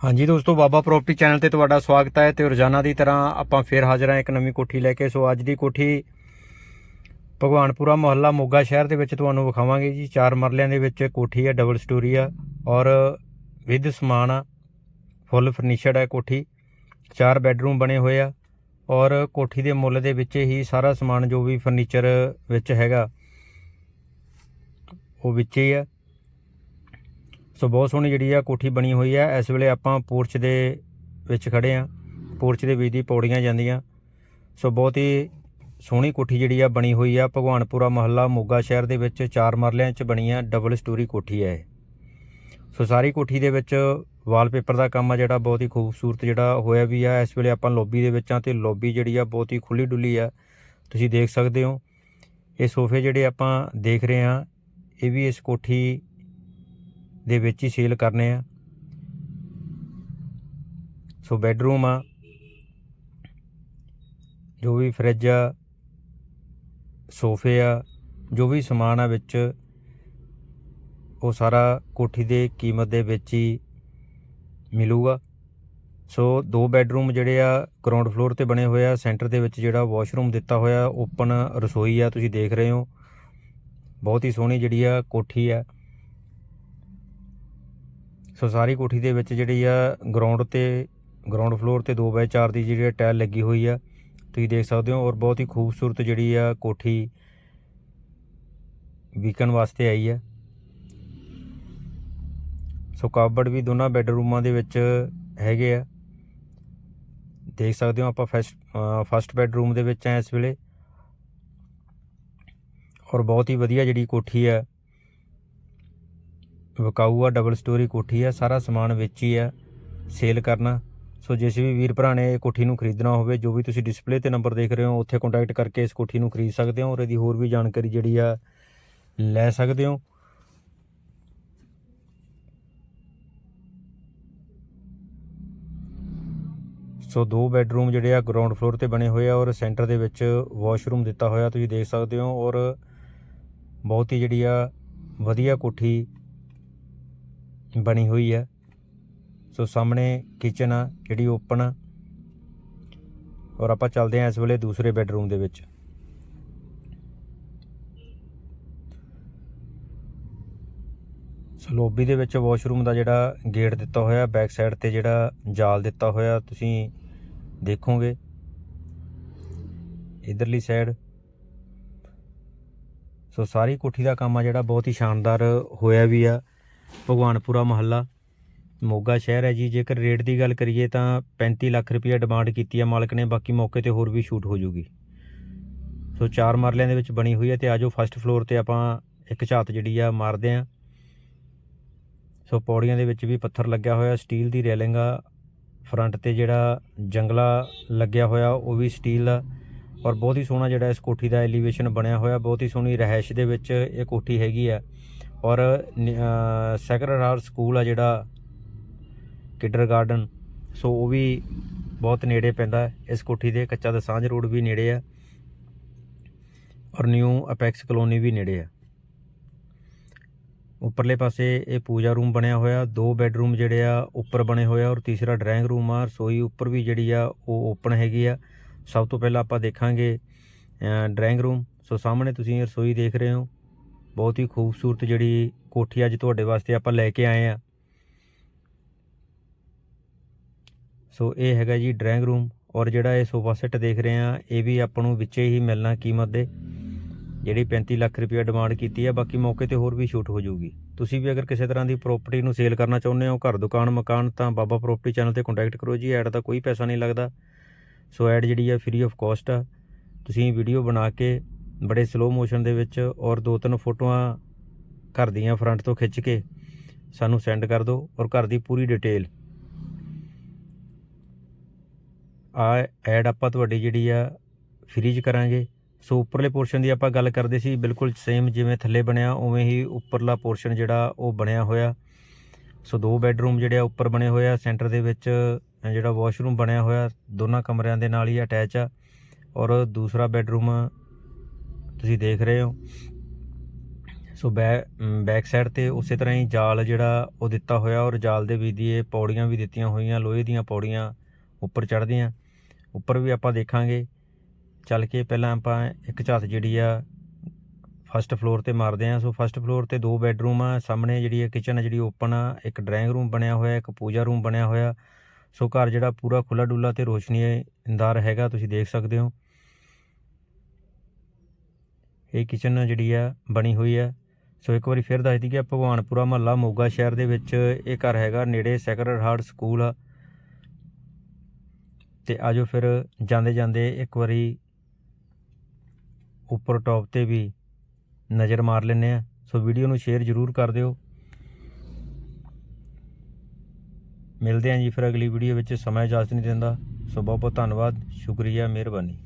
ਹਾਂਜੀ ਦੋਸਤੋ, ਬਾਬਾ property channel ਤੇ ਤੁਹਾਡਾ ਸਵਾਗਤ ਹੈ ਤੇ ਰੋਜ਼ਾਨਾ ਦੀ ਤਰ੍ਹਾਂ ਆਪਾਂ ਫੇਰ ਹਾਜ਼ਰ ਹਾਂ ਇੱਕ ਨਵੀਂ ਕੋਠੀ ਲੈ ਕੇ। ਸੋ ਅੱਜ ਦੀ ਕੋਠੀ ਭਗਵਾਨਪੁਰਾ ਮੁਹੱਲਾ ਮੋਗਾ ਸ਼ਹਿਰ ਦੇ ਵਿੱਚ ਤੁਹਾਨੂੰ ਵਿਖਾਵਾਂਗੇ ਜੀ। ਚਾਰ ਮਰਲਿਆਂ ਦੇ ਵਿੱਚ ਕੋਠੀ ਹੈ ਡਬਲ ਸਟੋਰੀ ਆ ਔਰ ਵਿਦ ਸਮਾਨ ਆ, ਫੁੱਲ ਫਰਨੀਸ਼ਡ ਹੈ ਕੋਠੀ। ਚਾਰ ਬੈੱਡਰੂਮ ਬਣੇ ਹੋਏ ਆ ਔਰ ਕੋਠੀ ਦੇ ਮੁੱਲ ਦੇ ਵਿੱਚ ਹੀ ਸਾਰਾ ਸਮਾਨ ਜੋ ਵੀ ਫਰਨੀਚਰ ਵਿੱਚ ਹੈਗਾ, ਉਹ ਵਿੱਚ ਹੀ ਆ। ਸੋ ਬਹੁਤ ਸੋਹਣੀ ਜਿਹੜੀ ਆ ਕੋਠੀ ਬਣੀ ਹੋਈ ਆ। ਇਸ ਵੇਲੇ ਆਪਾਂ ਪੋਰਚ ਦੇ ਵਿੱਚ ਖੜੇ ਆ। ਪੋਰਚ ਦੇ ਵਿੱਚ ਦੀ ਪੌੜੀਆਂ ਜਾਂਦੀਆਂ। ਸੋ ਬਹੁਤ ਹੀ ਸੋਹਣੀ ਕੋਠੀ ਜਿਹੜੀ ਆ ਬਣੀ ਹੋਈ ਆ। ਭਗਵਾਨਪੁਰਾ ਮਹੱਲਾ ਮੋਗਾ ਸ਼ਹਿਰ ਦੇ ਵਿੱਚ ਚਾਰ ਮਰਲਿਆਂ 'ਚ ਬਣੀ ਆ ਡਬਲ ਸਟੋਰੀ ਕੋਠੀ ਆ ਇਹ। ਸੋ ਸਾਰੀ ਕੋਠੀ ਦੇ ਵਿੱਚ ਵਾਲਪੇਪਰ ਦਾ ਕੰਮ ਆ ਜਿਹੜਾ ਬਹੁਤ ਹੀ ਖੂਬਸੂਰਤ ਜਿਹੜਾ ਹੋਇਆ ਵੀ ਆ। ਇਸ ਵੇਲੇ ਆਪਾਂ ਲੌਬੀ ਦੇ ਵਿੱਚ ਆ ਤੇ ਲੌਬੀ ਜਿਹੜੀ ਆ ਬਹੁਤ ਹੀ ਖੁੱਲੀ ਡੁੱਲੀ ਆ। ਤੁਸੀਂ ਦੇਖ ਸਕਦੇ ਹੋ। ਇਹ ਸੋਫੇ ਜਿਹੜੇ ਆਪਾਂ ਦੇਖ ਰਹੇ ਆ, ਇਹ ਵੀ ਇਸ ਕੋਠੀ ਦੇ ਵਿੱਚ ਹੀ ਸੇਲ ਕਰਨੇ ਆ। ਸੋ ਬੈੱਡਰੂਮ ਆ। ਜੋ ਵੀ ਫ੍ਰਿਜ ਆ ਸੋਫੇ ਆ, ਜੋ ਵੀ ਸਮਾਨ ਆ ਵਿੱਚ, ਉਹ ਸਾਰਾ ਕੋਠੀ ਦੇ ਕੀਮਤ ਦੇ ਵਿੱਚ ਹੀ ਮਿਲੂਗਾ। ਸੋ ਦੋ ਬੈੱਡਰੂਮ ਜਿਹੜੇ ਆ ਗਰਾਊਂਡ ਫਲੋਰ ਤੇ ਬਣੇ ਹੋਏ ਆ ਸੈਂਟਰ ਦੇ ਵਿੱਚ ਜਿਹੜਾ ਵਾਸ਼ਰੂਮ ਦਿੱਤਾ ਹੋਇਆ ਓਪਨ ਰਸੋਈ ਆ, ਤੁਸੀਂ ਦੇਖ ਰਹੇ ਹੋ। ਬਹੁਤ ਹੀ ਸੋਹਣੀ ਜਿਹੜੀ ਆ ਕੋਠੀ ਆ। ਸੋ ਸਾਰੀ ਕੋਠੀ ਦੇ ਵਿੱਚ ਜਿਹੜੀ ਆ ਗਰਾਊਂਡ ਤੇ ਗਰਾਊਂਡ ਫਲੋਰ ਤੇ 2x4 ਦੀ ਜਿਹੜੀ ਟਾਇਲ ਲੱਗੀ ਹੋਈ ਆ। ਤੁਸੀਂ ਦੇਖ ਸਕਦੇ ਹੋ ਔਰ ਬਹੁਤ ਹੀ ਖੂਬਸੂਰਤ ਜਿਹੜੀ ਆ ਕੋਠੀ ਵਿਕਣ ਵਾਸਤੇ ਆਈ ਆ। ਸੋ ਕਾਬੜ ਵੀ ਦੋਨਾਂ ਬੈੱਡਰੂਮਾਂ ਦੇ ਵਿੱਚ ਹੈਗੇ ਆ। ਦੇਖ ਸਕਦੇ ਹੋ ਆਪਾਂ ਫਸਟ ਫਸਟ ਬੈੱਡਰੂਮ ਦੇ ਵਿੱਚ ਆ ਇਸ ਵੇਲੇ। ਔਰ ਬਹੁਤ ਹੀ ਵਧੀਆ ਜਿਹੜੀ ਕੋਠੀ ਆ। ਵਿਕਾਊ ਆ ਡਬਲ ਸਟੋਰੀ ਕੋਠੀ ਆ, ਸਾਰਾ ਸਮਾਨ ਵਿੱਚ ਹੀ ਆ ਸੇਲ ਕਰਨਾ। ਸੋ ਜਿਸ ਵੀ ਵੀਰ ਭਰਾ ਨੇ ਇਹ ਕੋਠੀ ਨੂੰ ਖਰੀਦਣਾ ਹੋਵੇ, ਜੋ ਵੀ ਤੁਸੀਂ ਡਿਸਪਲੇ ਤੇ ਨੰਬਰ ਦੇਖ ਰਹੇ ਹੋ, ਉੱਥੇ ਕੰਟੈਕਟ ਕਰਕੇ ਇਸ ਕੋਠੀ ਨੂੰ ਖਰੀਦ ਸਕਦੇ ਹੋ ਔਰ ਇਹਦੀ ਹੋਰ ਵੀ ਜਾਣਕਾਰੀ ਜਿਹੜੀ ਆ, ਲੈ ਸਕਦੇ ਹੋ। ਸੋ ਦੋ ਬੈੱਡਰੂਮ ਜਿਹੜੇ ਆ ਗਰਾਊਂਡ ਫਲੋਰ ਤੇ ਬਣੇ ਹੋਏ ਆ ਔਰ ਸੈਂਟਰ ਦੇ ਵਿੱਚ ਵਾਸ਼ਰੂਮ ਦਿੱਤਾ ਹੋਇਆ ਤੁਸੀਂ ਦੇਖ ਸਕਦੇ ਹੋ ਔਰ ਬਹੁਤ ਹੀ ਜਿਹੜੀ ਆ, ਵਧੀਆ ਕੋਠੀ ਬਣੀ ਹੋਈ ਆ ਸੋ ਸਾਹਮਣੇ ਕਿਚਨ ਆ, ਜਿਹੜੀ ਓਪਨ ਆ। ਔਰ ਆਪਾਂ ਚੱਲਦੇ ਹਾਂ ਇਸ ਵੇਲੇ ਦੂਸਰੇ ਬੈੱਡਰੂਮ ਦੇ ਵਿੱਚ। ਸੋ ਲੌਬੀ ਦੇ ਵਿੱਚ ਵਾਸ਼ਰੂਮ ਦਾ ਜਿਹੜਾ ਗੇਟ ਦਿੱਤਾ ਹੋਇਆ ਬੈਕ ਸਾਈਡ ਤੇ ਜਿਹੜਾ ਜਾਲ ਦਿੱਤਾ ਹੋਇਆ, ਤੁਸੀਂ ਦੇਖੋਗੇ। ਇਧਰਲੀ ਸਾਈਡ ਸੋ ਸਾਰੀ ਕੋਠੀ ਦਾ ਕੰਮ ਆ ਜਿਹੜਾ ਬਹੁਤ ਹੀ ਸ਼ਾਨਦਾਰ ਹੋਇਆ ਵੀ ਆ। ਭਗਵਾਨਪੁਰਾ ਮਹੱਲਾ, ਮੋਗਾ ਸ਼ਹਿਰ ਹੈ ਜੀ। ਜੇਕਰ ਰੇਟ ਦੀ ਗੱਲ ਕਰੀਏ ਤਾਂ 35 ਲੱਖ ਰੁਪਏ ਡਿਮਾਂਡ ਕੀਤੀ ਹੈ ਮਾਲਕ ਨੇ, ਬਾਕੀ ਮੌਕੇ ਤੇ ਹੋਰ ਵੀ ਸ਼ੂਟ ਹੋ ਜੂਗੀ। ਸੋ ਚਾਰ ਮਰਲਿਆਂ ਦੇ ਵਿੱਚ ਬਣੀ ਹੋਈ ਹੈ ਤੇ ਆਜੋ ਫਸਟ ਫਲੋਰ ਤੇ ਆਪਾਂ ਇੱਕ ਝਾਤ ਜਿਹੜੀ ਆ ਮਾਰਦੇ ਆ ਸੋ ਪੌੜੀਆਂ ਦੇ ਵਿੱਚ ਵੀ ਪੱਥਰ ਲੱਗਿਆ ਹੋਇਆ ਸਟੀਲ ਦੀ ਰੇਲਿੰਗ ਆ। ਫਰੰਟ ਤੇ ਜਿਹੜਾ ਜੰਗਲਾ ਲੱਗਿਆ ਹੋਇਆ, ਉਹ ਵੀ ਸਟੀਲ ਆ। ਔਰ ਬਹੁਤ ਹੀ ਸੋਹਣਾ ਜਿਹੜਾ ਇਸ ਕੋਠੀ ਦਾ ਐਲੀਵੇਸ਼ਨ ਬਣਿਆ ਹੋਇਆ, ਬਹੁਤ ਹੀ ਸੋਹਣੀ ਰਹਿائش ਦੇ ਵਿੱਚ ਇਹ ਕੋਠੀ ਹੈਗੀ ਆ। ਔਰ ਸੈਕਰਡ ਹਾਰਟ ਸਕੂਲ ਆ ਜਿਹੜਾ ਕਿਡਰ ਗਾਰਡਨ ਸੋ ਉਹ ਵੀ ਬਹੁਤ ਨੇੜੇ ਪੈਂਦਾ ਇਸ ਕੋਠੀ ਦੇ ਕੱਚਾ ਦਸਾਂਝ ਰੋਡ ਵੀ ਨੇੜੇ ਆ ਔਰ ਨਿਊ ਅਪੈਕਸ ਕਲੋਨੀ ਵੀ ਨੇੜੇ ਆ। ਉੱਪਰਲੇ ਪਾਸੇ ਇਹ ਪੂਜਾ ਰੂਮ ਬਣਿਆ ਹੋਇਆ, ਦੋ ਬੈੱਡਰੂਮ ਜਿਹੜੇ ਆ ਉੱਪਰ ਬਣੇ ਹੋਏ ਆ ਔਰ ਤੀਸਰਾ ਡਰਾਇੰਗ ਰੂਮ ਆ ਰਸੋਈ ਉੱਪਰ ਵੀ ਜਿਹੜੀ ਆ ਉਹ ਓਪਨ ਹੈਗੀ ਆ। ਸਭ ਤੋਂ ਪਹਿਲਾਂ ਆਪਾਂ ਦੇਖਾਂਗੇ ਡਰਾਇੰਗ ਰੂਮ ਸੋ ਸਾਹਮਣੇ ਤੁਸੀਂ ਰਸੋਈ ਦੇਖ ਰਹੇ ਹੋ। ਬਹੁਤ ਹੀ ਖੂਬਸੂਰਤ ਜਿਹੜੀ ਕੋਠੀ ਅੱਜ ਤੁਹਾਡੇ ਵਾਸਤੇ ਆਪਾਂ ਲੈ ਕੇ ਆਏ ਆ ਸੋ ਇਹ ਹੈਗਾ ਜੀ ਡਰਾਇੰਗ ਰੂਮ ਔਰ ਜਿਹੜਾ ਇਹ ਸੋਫਾ ਸੈੱਟ ਦੇਖ ਰਹੇ ਆ ਇਹ ਵੀ ਆਪਾਂ ਨੂੰ ਵਿੱਚੇ ਹੀ ਮਿਲਣਾ ਕੀਮਤ ਦੇ, ਜਿਹੜੀ 35 ਲੱਖ ਰੁਪਏ ਡਿਮਾਂਡ ਕੀਤੀ ਹੈ ਬਾਕੀ ਮੌਕੇ ਤੇ ਹੋਰ ਵੀ ਛੂਟ ਹੋ ਜਾਊਗੀ। ਤੁਸੀਂ ਵੀ ਅਗਰ ਕਿਸੇ ਤਰ੍ਹਾਂ ਦੀ ਪ੍ਰਾਪਰਟੀ ਨੂੰ ਸੇਲ ਕਰਨਾ ਚਾਹੁੰਦੇ ਹੋ, ਘਰ, ਦੁਕਾਨ, ਮਕਾਨ, ਤਾਂ ਬਾਬਾ ਪ੍ਰਾਪਰਟੀ ਚੈਨਲ ਤੇ ਕੰਟੈਕਟ ਕਰੋ ਜੀ, ਐਡ ਦਾ ਕੋਈ ਪੈਸਾ ਨਹੀਂ ਲੱਗਦਾ। ਸੋ ਐਡ ਜਿਹੜੀ ਆ ਫ੍ਰੀ ਆਫ ਕਾਸਟ ਆ। ਤੁਸੀਂ ਵੀਡੀਓ ਬਣਾ ਕੇ ਬੜੇ ਸਲੋ ਮੋਸ਼ਨ ਦੇ ਵਿੱਚ ਔਰ ਦੋ ਤਿੰਨ ਫੋਟੋਆਂ ਘਰ ਦੀਆਂ ਫਰੰਟ ਤੋਂ ਖਿੱਚ ਕੇ ਸਾਨੂੰ ਸੈਂਡ ਕਰ ਦਿਓ ਔਰ ਘਰ ਦੀ ਪੂਰੀ ਡਿਟੇਲ ਆ ਐਡ ਆਪਾਂ ਤੁਹਾਡੀ ਜਿਹੜੀ ਆ ਫ੍ਰੀ ਚ ਕਰਾਂਗੇ। ਸੋ ਉੱਪਰਲੇ ਪੋਰਸ਼ਨ ਦੀ ਆਪਾਂ ਗੱਲ ਕਰਦੇ ਸੀ, ਬਿਲਕੁਲ ਸੇਮ ਜਿਵੇਂ ਥੱਲੇ ਬਣਿਆ, ਉਵੇਂ ਹੀ ਉੱਪਰਲਾ ਪੋਰਸ਼ਨ ਜਿਹੜਾ ਉਹ ਬਣਿਆ ਹੋਇਆ। ਸੋ ਦੋ ਬੈੱਡਰੂਮ ਜਿਹੜੇ ਆ ਉੱਪਰ ਬਣੇ ਹੋਏ ਆ ਸੈਂਟਰ ਦੇ ਵਿੱਚ ਜਿਹੜਾ ਵਾਸ਼ਰੂਮ ਬਣਿਆ ਹੋਇਆ, ਦੋਨਾਂ ਕਮਰਿਆਂ ਦੇ ਨਾਲ ਹੀ ਅਟੈਚ ਆ। ਔਰ ਦੂਸਰਾ ਬੈੱਡਰੂਮ ਤੁਸੀਂ ਦੇਖ ਰਹੇ ਹੋ। ਸੋ ਬੈ- ਅਮ ਬੈਕ ਸਾਈਡ ਤੇ ਉਸੇ ਤਰ੍ਹਾਂ ਹੀ ਜਾਲ ਜਿਹੜਾ ਉਹ ਦਿੱਤਾ ਹੋਇਆ ਔਰ ਜਾਲ ਦੇ ਵਿੱਚ ਦੀ ਇਹ ਪੌੜੀਆਂ ਵੀ ਦਿੱਤੀਆਂ ਹੋਈਆਂ, ਲੋਹੇ ਦੀਆਂ ਪੌੜੀਆਂ ਉੱਪਰ ਚੜ੍ਹਦੀਆਂ। ਉੱਪਰ ਵੀ ਆਪਾਂ ਦੇਖਾਂਗੇ। ਚੱਲ ਕੇ ਪਹਿਲਾਂ ਆਪਾਂ ਇੱਕ ਝਾਤ ਜਿਹੜੀ ਆ ਫਸਟ ਫਲੋਰ ਤੇ ਮਾਰਦੇ ਆ ਸੋ ਫਸਟ ਫਲੋਰ ਤੇ ਦੋ ਬੈੱਡਰੂਮ ਆ, ਸਾਹਮਣੇ ਜਿਹੜੀ ਹੈ ਕਿਚਨ ਜਿਹੜੀ ਓਪਨ ਆ, ਇੱਕ ਡਰਾਇੰਗ ਰੂਮ ਬਣਿਆ ਹੋਇਆ, ਇੱਕ ਪੂਜਾ ਰੂਮ ਬਣਿਆ ਹੋਇਆ। ਸੋ ਘਰ ਜਿਹੜਾ ਪੂਰਾ ਖੁੱਲਾ ਡੁੱਲਾ ਤੇ ਰੋਸ਼ਨੀਦਾਰ ਹੈਗਾ, ਤੁਸੀਂ ਦੇਖ ਸਕਦੇ ਹੋ। ਇਹ ਕਿਚਨ ਜਿਹੜੀ ਆ ਬਣੀ ਹੋਈ ਆ। ਸੋ ਇੱਕ ਵਾਰੀ ਫਿਰ ਦੱਸ ਦਈਏ ਭਗਵਾਨਪੁਰਾ ਮਹੱਲਾ ਮੋਗਾ ਸ਼ਹਿਰ ਦੇ ਵਿੱਚ ਇਹ ਘਰ ਹੈਗਾ ਨੇੜੇ ਸੈਕਰਡ ਹਾਰਟ ਸਕੂਲ ਆ। ਤੇ ਆਜੋ ਫਿਰ ਜਾਂਦੇ ਜਾਂਦੇ ਇੱਕ ਵਾਰੀ ਉੱਪਰ ਟੌਪ ਤੇ ਵੀ ਨਜ਼ਰ ਮਾਰ ਲੈਂਦੇ ਆ। ਸੋ ਵੀਡੀਓ ਨੂੰ ਸ਼ੇਅਰ ਜ਼ਰੂਰ ਕਰ ਦਿਓ। ਮਿਲਦੇ ਆਂ ਜੀ ਫਿਰ ਅਗਲੀ ਵੀਡੀਓ ਵਿੱਚ। ਸਮਾਂ ਇਜਾਜ਼ਤ ਨਹੀਂ ਦਿੰਦਾ। ਸੋ ਬਹੁਤ ਬਹੁਤ ਧੰਨਵਾਦ। ਸ਼ੁਕਰੀਆ, ਮਿਹਰਬਾਨੀ।